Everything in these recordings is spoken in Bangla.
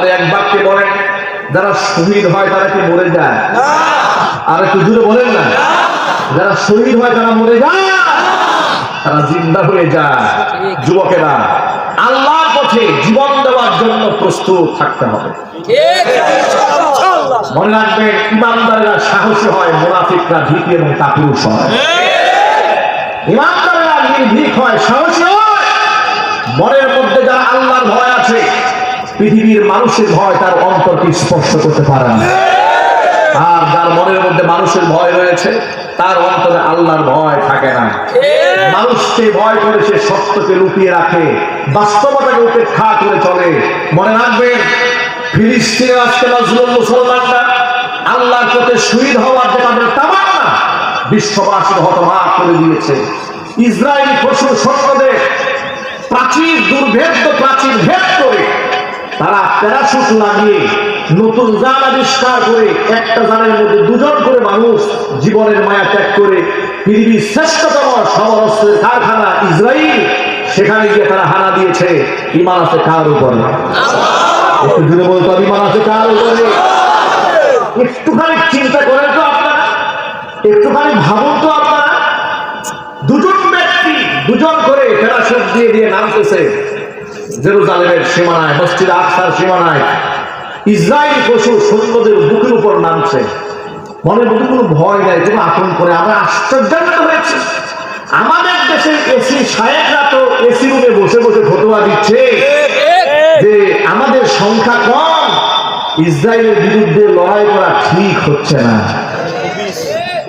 তারপরে এক বাক্যে বলেন যারা শহীদ হয় তারা কি মরে যায়? আর একটু জুড়ে বলেন না। যারা শহীদ হয় তারা মরে যায়? তারা জিন্দা হয়ে যায়। যুবকেরা আল্লাহর পথে জীবন দেওয়ার জন্য প্রস্তুত থাকতে হবে। মনে রাখবেন ইমানদারেরা সাহসী হয় মুনাফিকরা ভীতি এবং কাপুরুষ হয়। ইমানদারেরা নির্ভীক হয় সাহসী হয়। মনের মধ্যে যারা আল্লাহর ভয় আছে পৃথিবীর মানুষের ভয় তার অন্তরকে স্পর্শ করতে পারে না। আর যার মনের মধ্যে মানুষের ভয় রয়েছে, তার অন্তরে আল্লাহর ভয় থাকে না। মানুষকে ভয় করে সে সত্যকে লুকিয়ে রাখে, বাস্তবতাকে উপেক্ষা করে চলে। মনে রাখবেন, ফিলিস্তিনের আজকে মাজলুম মুসলমানরা আল্লাহর পথে শহীদ হওয়ার যে তাদের তামান্না বিশ্ববাসী হতবাক করে দিয়েছে। ইসরায়েলি পশু সৈন্যদের প্রাচীর দুর্ভেদ্য প্রাচীর ভেদ করে তারা প্যারাশুট লাগিয়ে নতুন যান আবিষ্কার করে, একটা যানের মধ্যে দুজন করে মানুষ জীবনের মায়া ত্যাগ করে পৃথিবীর শ্রেষ্ঠতম সমরস্ত্রের কারখানা ইসরায়েল সেখানে গিয়ে তারা হানা দিয়েছে। ইমান আছে কার উপরে? একটু জুড়ে বলতে ইমান আছে কার উপরে? একটুখানি চিন্তা করেন তো আপনারা। একটুখানি ভাবুন তো আপনারা। দুজন ব্যক্তি দুজন করে প্যারাশুট দিয়ে দিয়ে নামতেছে। জেরুজালেমের সীমানায়, মসজিদ আকসার সীমানায়। ইসরায়েলি পশু সৈন্যদের বুকের উপর নামছে। মনের মধ্যে কোনো ভয় নাই, কোনো আতঙ্ক করে আমরা আশ্চর্যান্বিত হয়েছে। আমাদের দেশের এসি সাহেবরা তো এসি রুমে বসে বসে ফটোয়া দিচ্ছে যে আমাদের সংখ্যা কম। ইসরায়েলের বিরুদ্ধে লড়াই করা ঠিক হচ্ছে না।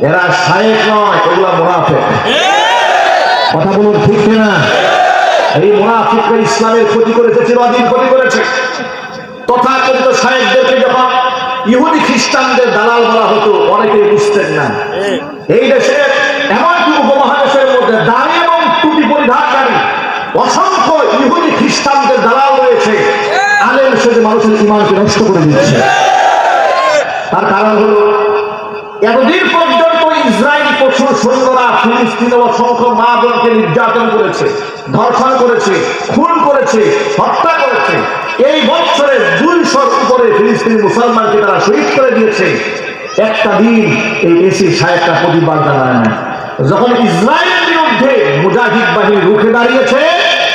এরা সাহেব নয়, এগুলা মোনাফেক। কথা বলুন ঠিক না এই ইসলামের ক্ষতি করেছে, চিরদিন ক্ষতি করেছে। তথাকথিত সাহেবদেরকে যখন ইহুদি খ্রিস্টানদের দালাল বলা হতো, অনেকেই বুঝতেন না। এই দেশে এমনকি উপমহাদেশের মধ্যে এবং পরিধানকারী অসংখ্য ইহুদি খ্রিস্টানদের দালাল রয়েছে। আলেম সেজে মানুষের ইমানকে নষ্ট করে দিচ্ছে। তার কারণ হলো, এতদিন পর্যন্ত সৈন্যরা ফিলিস্তিনে অসংখ্য মা বোনকে নির্যাতন করেছে, ধর্ষণ করেছে, খুন করেছে, হত্যা করেছে। এই বছরে দুইশোর উপরে ফিলিস্তিনি মুসলমানকে তারা শহীদ করে দিয়েছে। একটা দিন এই এসি সাহেবটা প্রতিবাদ না। যখন বিরুদ্ধে মুজাহিদ বাহিনী রুখে দাঁড়িয়েছে,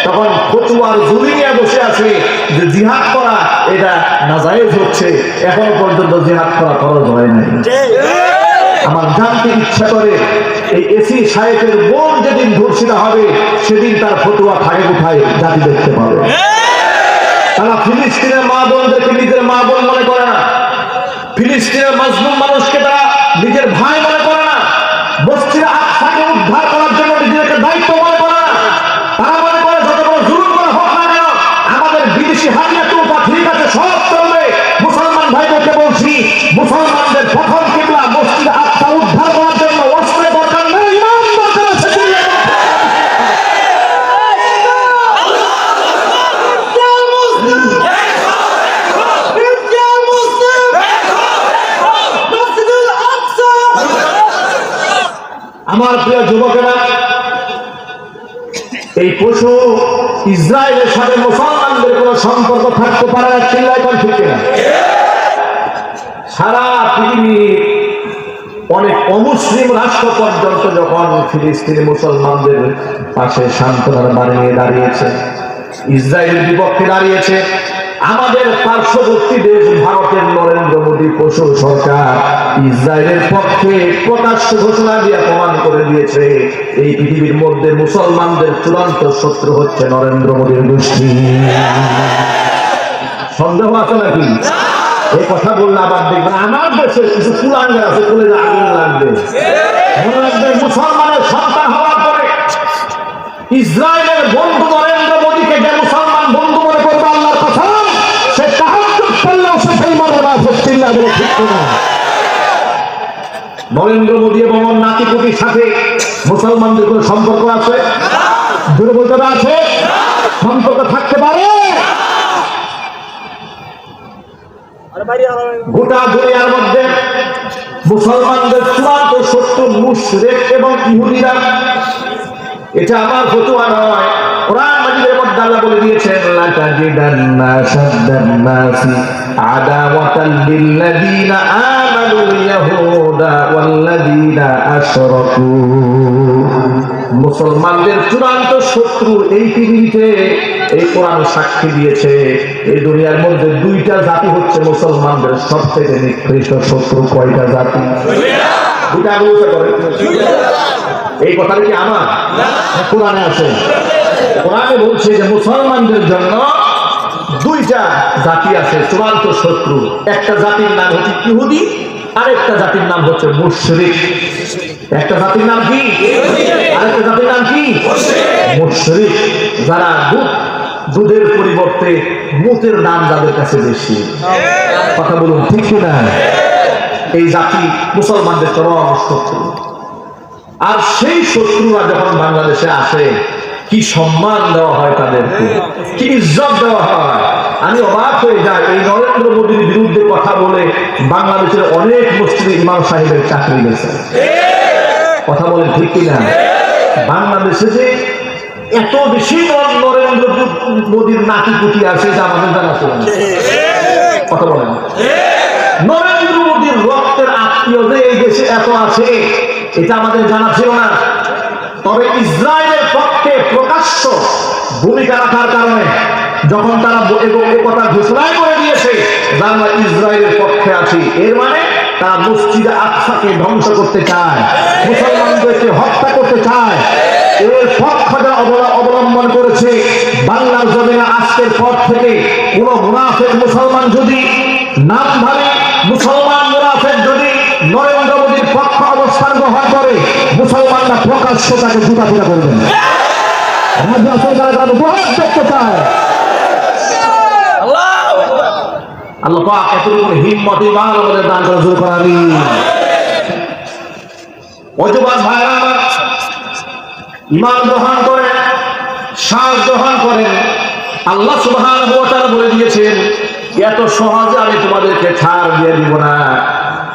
তখন ফতুয়ার জুড়ি নিয়ে বসে আছে যে জিহাদ করা, এটা নাজায়েজ হচ্ছে। এখন পর্যন্ত জিহাদ করা খরচ হয় নাই। আমার জানতে ইচ্ছা করে, এই এসি সাহেবের বোন যেদিন ধর্ষিত হবে, সেদিন তার ফটোয়া থাকে কোথায়, জাতি দেখতে পাবে। তারা ফিলিস্তিনের মা বোনদেরকে নিজের মা বোন মনে করে না। ফিলিস্তিনের মাজলুম মানুষকে তারা নিজের ভাই মনে করে না। বস্তির আকসাকে উদ্ধার করার জন্য নিজেদেরকে দায়িত্ব মনে করে না তারা মনে করে যত বড় জুলুম করা হোক না কেন আমাদের বিদেশি হারিয়া টুপা ঠিক আছে সব চলবে মুসলমান ভাইদেরকে বলছি মুসলমানদের প্রথম কিবলা মসজিদ আত্মা উদ্ধার করার জন্য অস্ত্রের দরকার নেই ইমান দরকার আছে আমার প্রিয় যুবকেরা, এই পশু ইসরায়েলের সাথে মুসলমানদের কোনো সম্পর্ক থাকতে পারে না চিল্লাই কোন ঠিক না সারা পৃথিবী অনেক অমুসলিম রাষ্ট্র পর্যন্ত যখন ফিলিস্তিনি মুসলমানদের পাশে সান্ত্বনার বাড়ি নিয়ে দাঁড়িয়েছে, ইসরায়েলের বিপক্ষে দাঁড়িয়েছে আমাদের পার্শ্ববর্তী দেশ ভারতের নরেন্দ্র মোদী পশু সরকার ইসরায়েলের পক্ষে প্রকাশ্য ঘোষণা দিয়ে প্রমাণ করে দিয়েছে, এই পৃথিবীর মধ্যে মুসলমানদের চূড়ান্ত শত্রু হচ্ছে নরেন্দ্র মোদীর গোষ্ঠী। সন্দেহ আছে নাকি? এই কথা বললে আবার দেখবেন, আমার দেশে কিছু কুলাঙ্গার আছে কুলে আগুন লাগবে। মনে মুসলমানের সন্তান হওয়ার পরে ইসরায়েলের বন্ধু নরেন্দ্র নরেন্দ্র মোদী এবং নাতিপুতির সাথে মুসলমানদের কোনো সম্পর্ক আছে? দূরে বলতে হবে আছে? সম্পর্ক থাকতে পারে? গোটা দুনিয়ার মধ্যে মুসলমানদের চূড়ান্ত সত্য মুশরেক এবং ইহুদিরা, এটা আমার ফতুয়া নয়। আল্লাহ বলে দিয়েছেন লাতাজিদান্না আদাওয়াতাল ইয়াহুদা আশরাকু। মুসলমানদের চূড়ান্ত শত্রু এই পৃথিবীতে এই কোরআন সাক্ষী দিয়েছে, এই দুনিয়ার মধ্যে দুইটা জাতি হচ্ছে মুসলমানদের সবথেকে নিকৃষ্ট শত্রু, কয়টা জাতি? দুইটা আলোচনা করে এই কথাটা কি আমার? কোরআনে আছে। কোরআনে বলছে যে মুসলমানদের জন্য দুইটা জাতি আছে, চূড়ান্ত শত্রু। একটা জাতির নাম হচ্ছে ইহুদি আর একটা জাতির নাম হচ্ছে মুশরিক। একটা জাতির নাম কি? আরেকটা জাতির নাম কি? মুশরিক। যারা দুধ, দুধের পরিবর্তে মুতের দাম যাদের কাছে বেশি। কথা বলুন, ঠিক কিনা? এই জাতি মুসলমানদের চরম শত্রু আর সেই শত্রুরা যখন বাংলাদেশে আসে, কি সম্মান দেওয়া হয় তাদেরকে? কি ইজ্জত দেওয়া হয়? আমি অবাক হয়ে যাই, এই নরেন্দ্র মোদীর বিরুদ্ধে কথা বলে বাংলাদেশের অনেক মুসলিম ইমাম সাহেবের চাকরি গেছে। কথা বলেন ঠিক কিনা? বাংলাদেশে যে এত বেশি নর- নরেন্দ্র মোদীর নাতি পুতি আছে, এটা আমাদের জানা ছিল। কথা বলেন। নরেন্দ্র মোদীর রক্তের আত্মীয় যে এই দেশে এত আছে এটা আমাদের জানা ছিল না। তবে ইসরায়েলের পক্ষে প্রকাশ্য ভূমিকা রাখার কারণে যখন তারা এবং কথা ঘোষণাই করে দিয়েছে, আমরা ইসরায়েলের পক্ষে আছি। এর মানে তারা মসজিদে আকসাকে ধ্বংস করতে চায়, মুসলমানদেরকে হত্যা করতে চায়। এর পক্ষ যারা অবলা- অবলম্বন করেছে, বাংলার জমিনে আজকের পর থেকে কোন মুনাফেক মুসলমান যদি নামধারী মুসলমান গ্রহণ করে মুসলমানরা প্রকাশ্য তাকে জুতা ফুটা করবেন। রাজা সরকার তার উপহার দেখতে চায়। আল্লাহ পাক এতটুকু হিম্মত ইমান আমাদের দান করে শুরু করাবি অজবাস ভাইরা আমার ইমান গ্রহণ করেন শ্বাস গ্রহণ করেন। আল্লাহ সুবহান বলে দিয়েছেন এত সহজে আমি তোমাদেরকে ছাড় দিয়ে দিব না।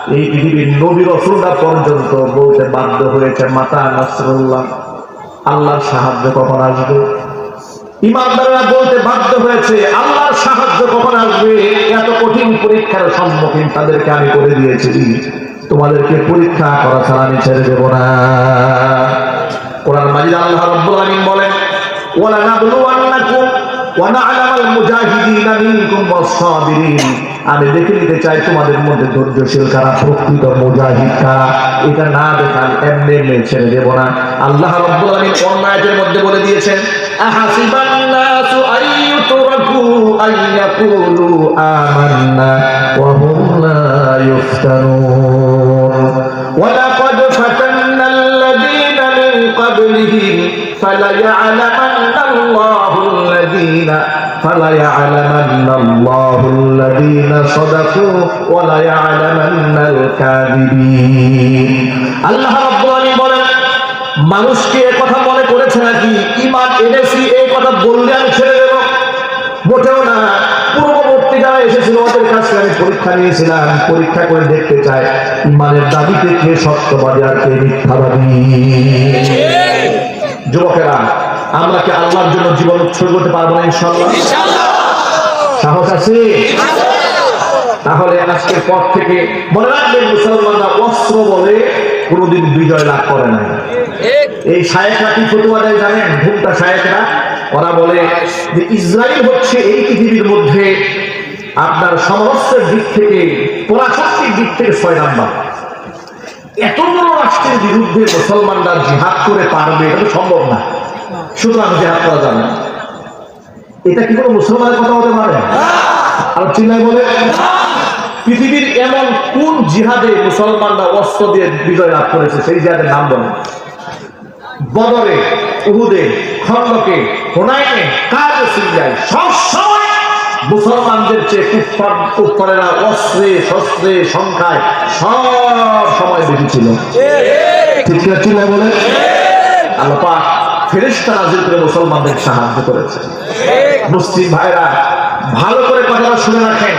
এই পৃথিবীর নবী রসুলরা পর্যন্ত বলতে বাধ্য হয়েছে, মাতা নাসরুল্লাহ, আল্লাহর সাহায্য কখন আসবে? ইমানদাররা বলতে বাধ্য হয়েছে, আল্লাহর সাহায্য কখন আসবে? এত কঠিন পরীক্ষার সম্মুখীন তাদেরকে আমি করে দিয়েছি। তোমাদেরকে পরীক্ষা করা ছাড়া আমি ছেড়ে দেব না। কোরআন মাজিদ আল্লাহ রাব্বুল আলামিন বলেন ওয়ালা ওয়াস-সাবিরিন আমি দেখে নিতে চাই তোমাদের মধ্যে ধৈর্যশীল কারা প্রকৃত মুজাহিদ কারা এটা না দেখান এমনি এমনি ছেড়ে দেব না আল্লাহ রাব্বুল আলামিন অন্য আয়াতের মধ্যে বলে দিয়েছেন আহাসিবান নাসু আইয়ুতরাকু আইয়াকুলু আমান্না ওয়া হুম লা ইফতানুন ولقد فتنا الذين من قبلهم فليعلمن الله الذين فليعلمن الله الذين صدقوا وليعلمن الكاذبين আল্লাহ রাব্বুল আলামিন বলেন মানুষকে এ কথা মনে করেছে নাকি ইমান এনেছি এই কথা বললে আমি ছেড়ে দেব মোটেও না পূর্ববর্তী যারা এসেছিল ওদের কাছে আমি পরীক্ষা নিয়েছিলাম পরীক্ষা করে দেখতে চাই ইমানের দাবিতে কে সত্যবাদী আর কে মিথ্যাবাদী যুবকেরা আমরা কি আল্লাহর জন্য জীবন উৎসর্গ করতে পারব না ইনশাল্লাহ সাহস আছে? তাহলে আজকের পর থেকে মনে রাখবেন, মুসলমানরা অস্ত্র বলে কোনোদিন বিজয় লাভ করে না এই শায়েকরা কি জানেন? ভুলটা শায়েকরা ওরা বলে যে ইসরায়েল হচ্ছে এই পৃথিবীর মধ্যে আপনার সমস্যার দিক থেকে, পরাশক্তির দিক থেকে ছয় নাম্বার। এত বড় রাষ্ট্রের বিরুদ্ধে মুসলমানরা জিহাদ করে পারবে, এটা সম্ভব না। সুতরাং জিহাদ করা যাবে এটা কি কোনো মুসলমানের কথা হতে পারে? আর চিল্লাই বলে পৃথিবীর এমন কোন জিহাদে মুসলমানরা অস্ত্র দিয়ে বিজয় লাভ করেছে সেই জিহাদের নাম বলে। বদরে উহুদে খন্দকে হোনাইনে কাজ সিরিয়ায় সব সময় মুসলমানদের চেয়ে কুফার কুফারেরা অস্ত্রে শস্ত্রে সংখ্যায় সব সময় বেশি ছিল। ঠিক। ছিল বলে? আল্লাহ পাক করে মুসলমানদের সাহায্য করেছে। মুসলিম ভাইরা, ভালো করে কথাটা শুনে রাখেন।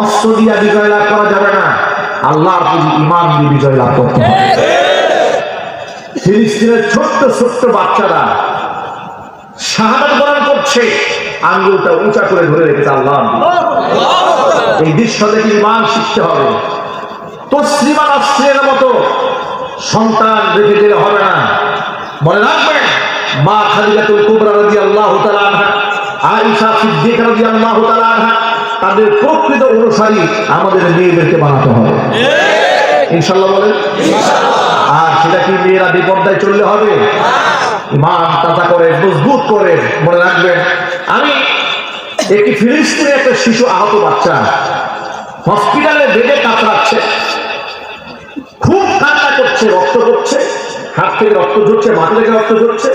অস্ত্র দিয়া বিজয় লাভ করা যাবে না। ইমান দিয়ে বিজয় লাভ করতে হবে। ফিলিস্তিনের ছোট্ট ছোট্ট বাচ্চারা শাহাদাত বরণ করছে। আঙ্গুলটা উঁচা করে ধরে রেখেছে আল্লাহ। এই দৃশ্য দেখে ইমান শিখতে হবে। তসলিমান অস্ত্রের মতো সন্তান রেখে দিলে হবে না। মনে মা খাদিজাতুল কুবরা রাদিয়াল্লাহু তাআলা আনহা আয়েশা সিদ্দিকা রাদিয়াল্লাহু তাআলা আনহা তাদের প্রকৃত অনুসারী আমাদের মেয়েদেরকে বানাতে হবে। ইনশাআল্লাহ বলেন? আর সেটা কি মেয়েরা বিপর্দায় চললে হবে? ইমান তাজা করে মজবুত করে মনে রাখবেন। আমি একটি ফিলিস্তিনে একটা শিশু আহত বাচ্চা হসপিটালে বেডে কাতরাচ্ছে খুব কান্না করছে রক্ত করছে হাত থেকে রক্ত ঝরছে মাথা থেকে রক্ত ঝরছে।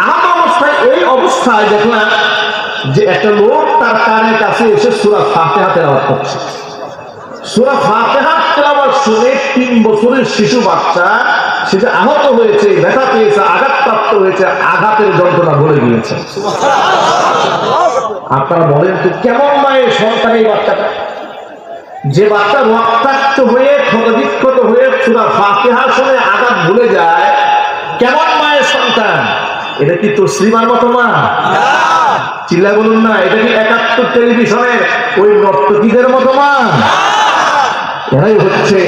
আহত অবস্থায় এই অবস্থায় দেখলাম যে একটা লোক তার কানের কাছে এসে সুরা ফাতে হাতে তেলাওয়াত করছে। সুরা ফাতেহা তেলাওয়াত শুনে তিন বছরের শিশু বাচ্চা সে যে আহত হয়েছে ব্যথা পেয়েছে আঘাতপ্রাপ্ত হয়েছে আঘাতের যন্ত্রণা ভুলে গিয়েছে। আপনারা বলেন তো কেমন মায়ের সন্তান এই বাচ্চাটা? যে বাচ্চা রক্তাক্ত হয়ে ক্ষতবিক্ষত হয়ে সুরা ফাতেহা শুনে আঘাত ভুলে যায় কেমন মায়ের সন্তান? এটা কি তো শ্রীমার মতো মা চিল্লা বলুন না, এটা কি একাত্তর টেলিভিশনের ওই নর্তকীদের মতো মা এরাই হচ্ছে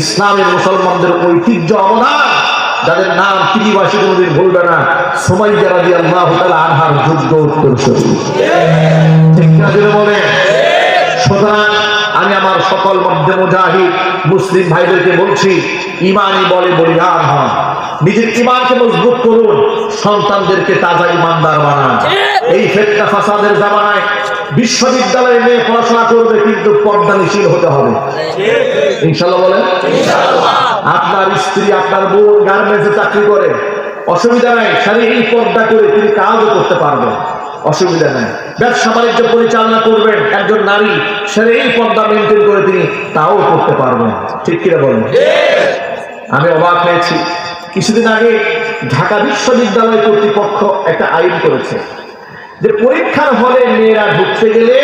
ইসলামের মুসলমানদের ঐতিহ্য অবদান, যাদের নাম পৃথিবীবাসী কোনোদিন ভুলবে না। সময় যারা দিয়ে আল্লাহ আনহার যোগ্য উত্তর ঠিক না জোরে সুতরাং আমি আমার সকল মধ্যে মুজাহিদ মুসলিম ভাইদেরকে বলছি ইমানই বলে বলিয়ান হন নিজের ইমানকে মজবুত করুন সন্তানদেরকে তাজা ইমানদার বানান। এই ফেতনা ফাসাদের জামানায় বিশ্ববিদ্যালয়ে মেয়ে পড়াশোনা করবে কিন্তু পর্দানিশীল হতে হবে। ইনশাল্লাহ বলেন? আপনার স্ত্রী আপনার বোন গার্মেন্টসে চাকরি করে অসুবিধা নাই শারীরিক পর্দা করে তিনি কাজও করতে পারবেন। অসুবিধা নাই। ব্যবসা বাণিজ্য পরিচালনা করবেন একজন নারী শারীরিক পর্দা মেনটেন করে তিনি তাও করতে পারবেন। ঠিক কিনা বলেন? আমি অবাক হয়েছি। কিছুদিন আগে ঢাকা বিশ্ববিদ্যালয় কর্তৃপক্ষ একটা আইন করেছে যে পরীক্ষার হলে মেয়েরা ঢুকতে গেলে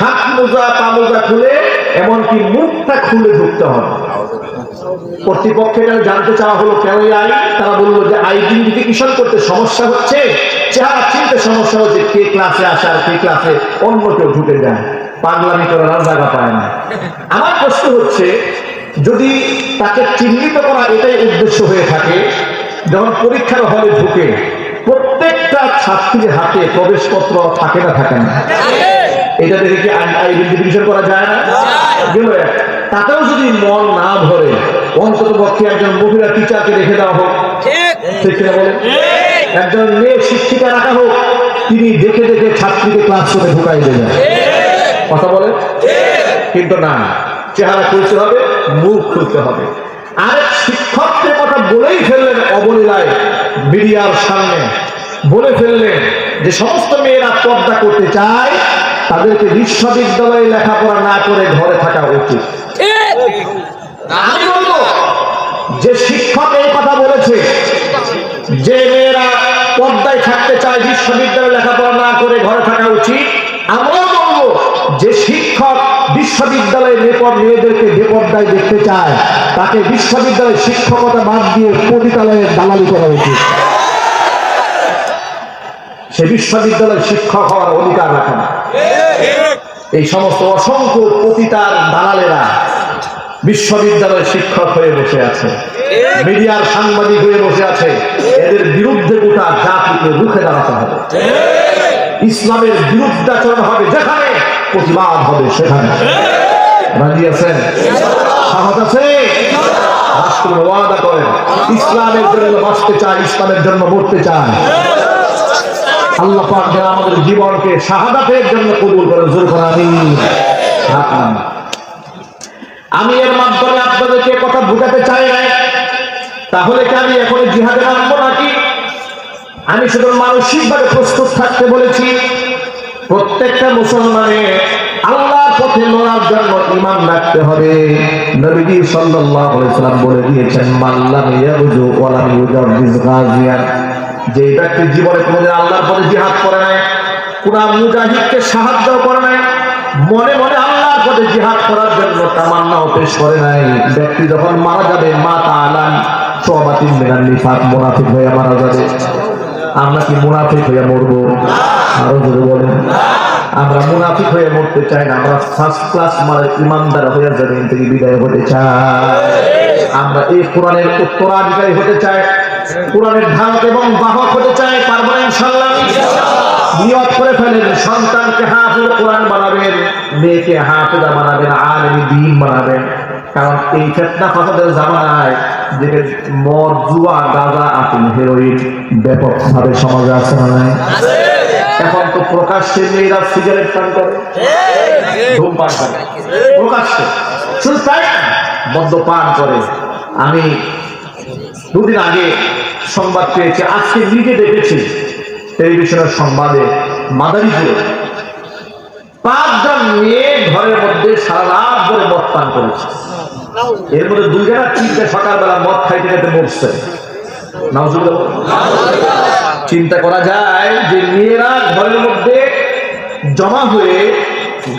হাত মোজা, পা মোজা খুলে, এমনকি মুখটা খুলে ঢুকতে হবে। কর্তৃপক্ষের জানতে চাওয়া হলো কেন এই আইন? তারা বলল যে আইডেন্টিফিকেশন করতে সমস্যা হচ্ছে চেহারা চিনতে সমস্যা হচ্ছে কে ক্লাসে আসে আর কে ক্লাসে অন্য কেউ ঢুকে যায়। পাগলামি করার জায়গা পায় না। আমার প্রশ্ন হচ্ছে যদি তাকে চিহ্নিত করা এটাই উদ্দেশ্য হয়ে থাকে যখন পরীক্ষার হলে ঢুকে প্রত্যেকটা ছাত্রীর হাতে প্রবেশপত্র থাকে না থাকে না। এটা দেখে কি আইডেন্টিফিকেশন করা যায় না? গেল। তাতেও যদি মন না ধরে অন্তত পক্ষে একজন মহিলা টিচারকে রেখে দেওয়া হোক। ঠিক। কিনা বলেন? একজন মেয়ে শিক্ষিকা রাখা হোক তিনি দেখে দেখে ছাত্রীকে ক্লাস করে ঢুকাই দেবেন কথা বলে কিন্তু না চেহারা খুলতে হবে মুখ খুলতে হবে। আর শিক্ষকদের কথা বলেই ফেললেন অবলীলায় মিডিয়ার সামনে। বলে ফেললেন যে সমস্ত মেয়েরা পর্দা করতে চায় তাদেরকে বিশ্ববিদ্যালয়ে লেখাপড়া না করে ঘরে থাকা উচিত। আমি বলব যে শিক্ষক এই কথা বলেছে যে মেয়েরা পর্দায় থাকতে চায় বিশ্ববিদ্যালয়ে লেখাপড়া না করে ঘরে থাকা উচিত আমরাও বলব যে শিক্ষক বিশ্ববিদ্যালয়ে নেপর মেয়েদেরকে বেপর্দায় দেখতে চায় তাকে বিশ্ববিদ্যালয়ে শিক্ষকতা বাদ দিয়ে পতিতালয়ে দালালি করা উচিত। সে বিশ্ববিদ্যালয়ে শিক্ষক হওয়ার অধিকার রাখে না। এই সমস্ত অসংখ্য পতিতার দালালেরা বিশ্ববিদ্যালয়ের শিক্ষক হয়ে বসে আছে। মিডিয়ার সাংবাদিক হয়ে বসে আছে। এদের বিরুদ্ধে গোটা জাতিকে রুখে দাঁড়াতে হবে। ইসলামের বিরুদ্ধাচরণ হবে যেখানে, প্রতিবাদ হবে সেখানে। রাজি আছেন? সাহস আছে? রাষ্ট্র ওয়াদা করেন। ইসলামের জন্য বাঁচতে চায়, ইসলামের জন্য মরতে চায়। আল্লাহ পাক যেন আমাদের জীবনকে শাহাদাতের জন্য কবুল করেন, জোর করে আমি এর মাধ্যমে আপনাদেরকে কথা বুঝাতে চাই না তাহলে কি আমি এখন জিহাদে নামবো নাকি? আমি শুধু মানসিকভাবে প্রস্তুত থাকতে বলেছি, প্রত্যেকটা মুসলমানের আল্লাহর পথে লড়ার জন্য ইমান রাখতে হবে। নবীজি সাল্লাল্লাহু আলাইহি সাল্লাম বলে দিয়েছেন মাল্লাম ইয়াবুজু ওয়ালাম ইউজাবিজ গাজিয়ান যে ব্যক্তি জীবনে কোনোদিন আল্লাহর পথে জিহাদ করে নাই কোন মুজাহিদকে সাহায্য করে নাই, মনে মনে আল্লাহর পথে জিহাদ করার জন্য তামান্নাও পেশ করে নাই। ব্যক্তি যখন মারা যাবে, মা তাআলান সোবাতিন মিনান নিফাক, মুনাফিক হয়ে মারা যাবে। আমরা কি মুনাফিক হয়ে মরবো? আরও জোরে বলেন। আমরা মুনাফিক হয়ে মরতে চাই না, আমরা ফার্স্ট ক্লাস মানে ইমানদার হয়ে জমিন থেকে বিদায় হতে চাই। আমরা এই কোরআনের উত্তরাধিকারী হতে চাই। কোরআনের ধারক এবং বাহক হতে চাই পারব ইনশাল্লাহ নিয়ত করে ফেলেন, সন্তানকে হাফেজ কোরআন বানাবেন, মেয়েকে হাফেজা বানাবেন, আলমী দিন বানাবেন। কারণ এই ফেতনা ফাসাদের জামানায় মদ, জুয়া, গাঁজা হেরোইন ব্যাপকভাবে সমাজে আছে না এখন তো প্রকাশ্যে মেয়েরা সিগারেট পান করে। ধূমপান করে। প্রকাশ্যে। শুধু তাই মদ্যপান করে। আমি দুদিন আগে সংবাদ পেয়েছে, আজকে নিজে দেখেছি টেলিভিশনের সংবাদে মাদারীপুরে পাঁচজন মেয়ে ঘরের মধ্যে সারা রাত ধরে মদ পান করেছে। এর মধ্যে দুইজনা তিনটে সকালবেলা মদ খাইতে খাইতে মরছে। চিন্তা করা যায় যে মেয়েরা ঘরের মধ্যে জমা হয়ে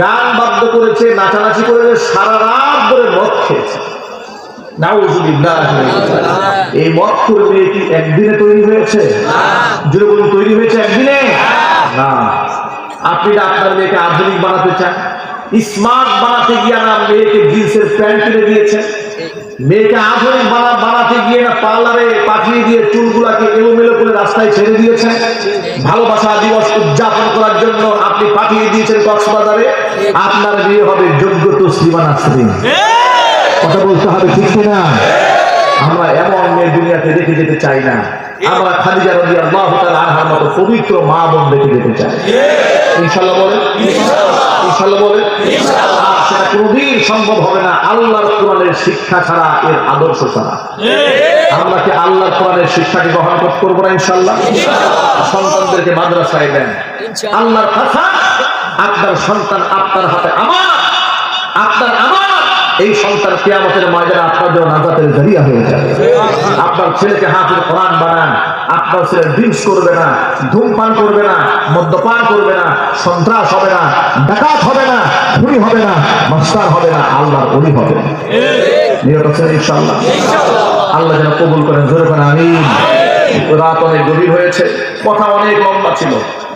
গান বাধ্য করেছে, নাচানাচি করেছে, সারা রাত ধরে মদ খেয়েছে। এই মদ করে মেয়ে একদিনে তৈরি হয়েছে? তৈরি হয়েছে একদিনে? না। আপনি মেয়েকে আধুনিক বানাতে চান, স্মার্ট বানাতে গিয়ে না মেয়েকে জিন্সের প্যান্ট কিনে দিয়েছেন মেয়েকে আধুনিক বানা, বানাতে গিয়ে না পার্লারে পাঠিয়ে দিয়ে চুলগুলাকে এলোমেলো করে রাস্তায় ছেড়ে দিয়েছেন ভালোবাসা দিবস উদযাপন করার জন্য আপনি পাঠিয়ে দিয়েছেন কক্সবাজারে। আপনার বিয়ে হবে যোগ্য তো শ্রীমান আশ্রী কথা বলতে হবে ঠিক কিনা? আমরা এমন মেয়ে দুনিয়াতে রেখে যেতে চাই না। আমরা খাদিজা রবি আল্লাহ আনহার মতো পবিত্র মা বোন রেখে যেতে চাই। ইনশাল্লাহ বলে ইনশাল্লাহ বলে সেটা কোনোদিন সম্ভব হবে না। আল্লাহর কোরআনের শিক্ষা ছাড়া এর আদর্শ ছাড়া। আমরা কি আল্লাহর কোরআনের শিক্ষাকে গ্রহণ করব না ইনশাল্লাহ সন্তানদেরকে মাদ্রাসায় দেন। আল্লাহর কথা আপনার সন্তান আপনার হাতে আমার আপনার আমার। এই সন্তান কেয়ামতের ময়দানে আপনার জন্য নাজাতের জরিয়া হয়ে যাবে। আপনার ছেলেকে হাফের কোরআন বানান আপনার ছেলে ড্রিঙ্কস করবে না ধূমপান করবে না মদ্যপান করবে না সন্ত্রাস হবে না ডাকাত হবে না খুনি হবে না মাস্টার হবে না আল্লাহর অলি হবে। ইনশাআল্লাহ। আল্লাহ যেন কবুল করেন জোরে করেন আমি রাত অনেক গভীর হয়েছে কথা অনেক লম্বা ছিল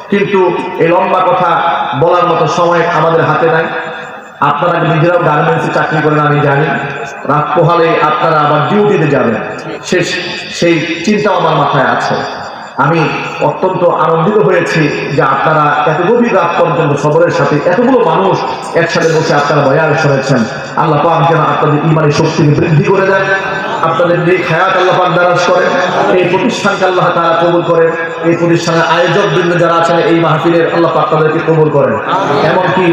কিন্তু এই লম্বা কথা বলার মতো সময় আমাদের হাতে নাই। আপনারা নিজেরাও গার্মেন্টসে চাকরি করেন, আমি জানি, রাত পোহালে আপনারা আবার ডিউটিতে যাবেন। শেষ, সেই চিন্তাও আমার মাথায় আছে। আমি অত্যন্ত আনন্দিত হয়েছি যে আপনারা এত গভীর রাত পর্যন্ত সবরের সাথে এতগুলো মানুষ একসাথে বসে আপনারা বয়ান শুনেছেন আল্লাহ পাক যেন আপনাদের ইমানি শক্তিকে বৃদ্ধি করে দেন। আপনাদের নেক হায়াত আল্লাহ পাক দারাজ করেন। এই প্রতিষ্ঠানকে আল্লাহ তারা কবুল করেন। এই প্রতিষ্ঠানের আয়োজক বৃন্দ যারা আছেন, এই মাহফিলের আল্লাহ পাক তাদেরকে কবুল করেন। এমনকি